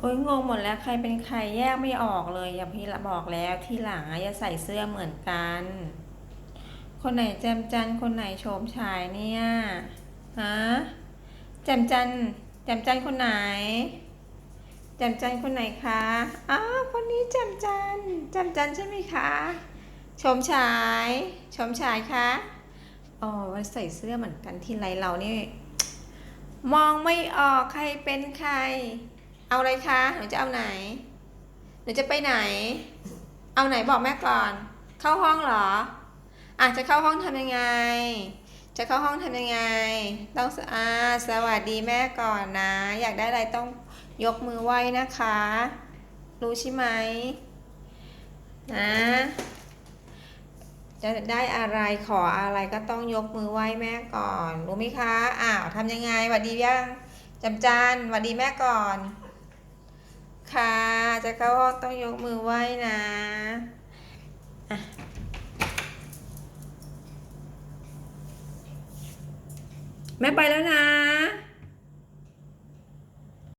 อ้ยงงหมดแล้วใครเป็นใครแยกไม่ออกเลยอย่าพี่ละบอกแล้วที่หลังอย่าใส่เสื้อเหมือนกัน คนไหนแจมจันคนไหนโฉมฉายเนี่ยฮะแจมจันแจมจันคนไหนแจมจันคนไหนคะอ้าวคนนี้แจมจันแจมจันใช่ไหมคะโฉมฉายโฉมฉายคะอ๋อว่าใส่เสื้อเหมือนกันที่ไรเรานี่ มองไม่ออกใครเป็นใคร เอาอะไรคะ หนูจะเอาไหน หนูจะไปไหน เอาไหนบอกแม่ก่อน เข้าห้องเหรออาจจะเข้าห้องทำยังไง จะเข้าห้องทำยังไง ต้องสอาสวัสดีแม่ก่อนนะ อยากได้อะไรต้องยกมือไหว้นะคะ รู้ใช่ไหมนะจะได้อะไรขออะไรก็ต้องยกมือไหว้แม่ก่อน รู้ไหมคะ อ้าวทำยังไงหวัดดียังจำจานหวัดดีแม่ก่อน ค่ะ จะเข้าห้องต้องยกมือไหว้นะอะแม่ไปแล้วนะ